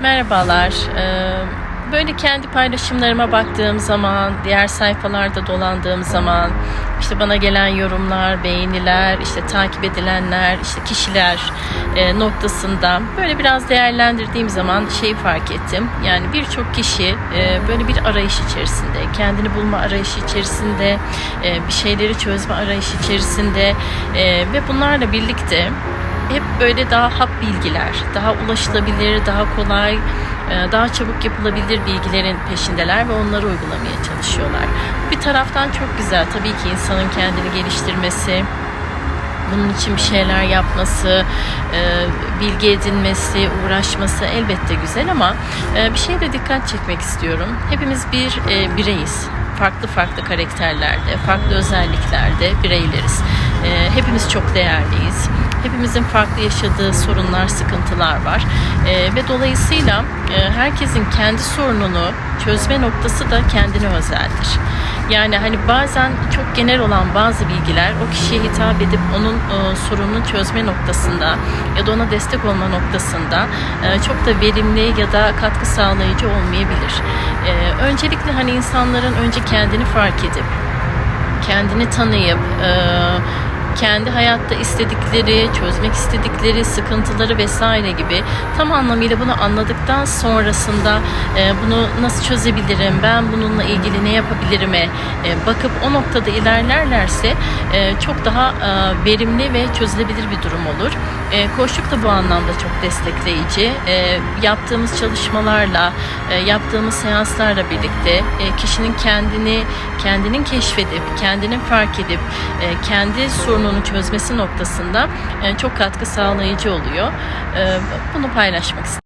Merhabalar. Ee, Böyle kendi paylaşımlarıma baktığım zaman, diğer sayfalarda dolandığım zaman, işte bana gelen yorumlar, beğeniler, işte takip edilenler, işte kişiler e, noktasında böyle biraz değerlendirdiğim zaman şeyi fark ettim. Yani birçok kişi e, böyle bir arayış içerisinde, kendini bulma arayışı içerisinde, e, bir şeyleri çözme arayışı içerisinde ve bunlarla birlikte hep böyle daha hap bilgiler, daha ulaşılabilir, daha kolay, e, daha çabuk yapılabilir bilgilerin peşindeler ve onları uygulamaya çalışıyorlar. Bir taraftan çok güzel tabii ki insanın kendini geliştirmesi, bunun için bir şeyler yapması, e, bilgi edinmesi, uğraşması elbette güzel ama e, bir şeye de dikkat çekmek istiyorum. Hepimiz bir bireyiz. Farklı farklı karakterlerde, farklı özelliklerde bireyleriz. Hepimiz çok değerliyiz. Hepimizin farklı yaşadığı sorunlar, sıkıntılar var. E, ve dolayısıyla e, herkesin kendi sorununu çözme noktası da kendine özeldir. Yani hani bazen çok genel olan bazı bilgiler o kişiye hitap edip onun e, sorununu çözme noktasında ya da ona destek olma noktasında e, çok da verimli ya da katkı sağlayıcı olmayabilir. E, öncelikle hani insanların önce kendini fark edip kendini tanıyıp e, kendi hayatta istedikleri, çözmek istedikleri sıkıntıları vesaire gibi tam anlamıyla bunu anladıktan sonrasında e, bunu nasıl çözebilirim, ben bununla ilgili ne yapabilirim'e e, bakıp o noktada ilerlerlerse e, çok daha e, verimli ve çözülebilir bir durum olur. E, koçluk da bu anlamda çok destekleyici. E, yaptığımız çalışmalarla, e, yaptığımız seanslarla birlikte e, kişinin kendini kendinin keşfedip, kendini fark edip, e, kendi sorununu çözmesi noktasında e, çok katkı sağlayıcı oluyor. E, bunu paylaşmak istedim.